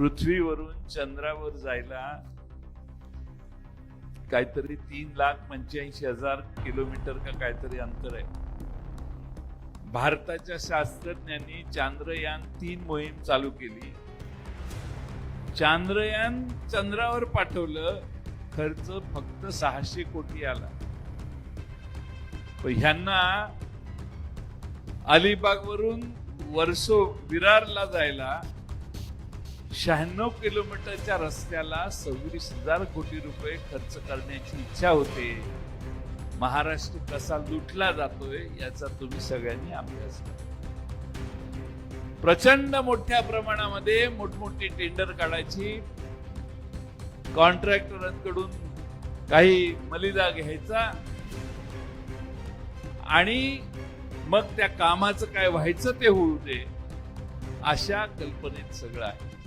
पृथ्वीवरून चंद्रावर जायला काहीतरी तीन लाख पंच्याऐंशी हजार किलोमीटर का काहीतरी अंतर आहे. भारताच्या शास्त्रज्ञांनी चांद्रयान तीन मोहीम चालू केली. चांद्रयान चंद्रावर पाठवलं खर्च फक्त सहाशे कोटी आला. ह्यांना अलिबाग वरून वर्सो विरारला जायला शहाण्णव किलोमीटरच्या रस्त्याला सव्वीस हजार कोटी रुपये खर्च करण्याची इच्छा होते. महाराष्ट्र कसा लुटला जातोय याचा तुम्ही सगळ्यांनी अभ्यास करा. प्रचंड मोठ्या प्रमाणामध्ये मोठमोठी टेंडर काढायची. कॉन्ट्रॅक्टरांकडून काही मलिदा घ्यायचा. आणि मग त्या कामाचं काय व्हायचं ते होऊ दे अशा कल्पनेत सगळं आहे.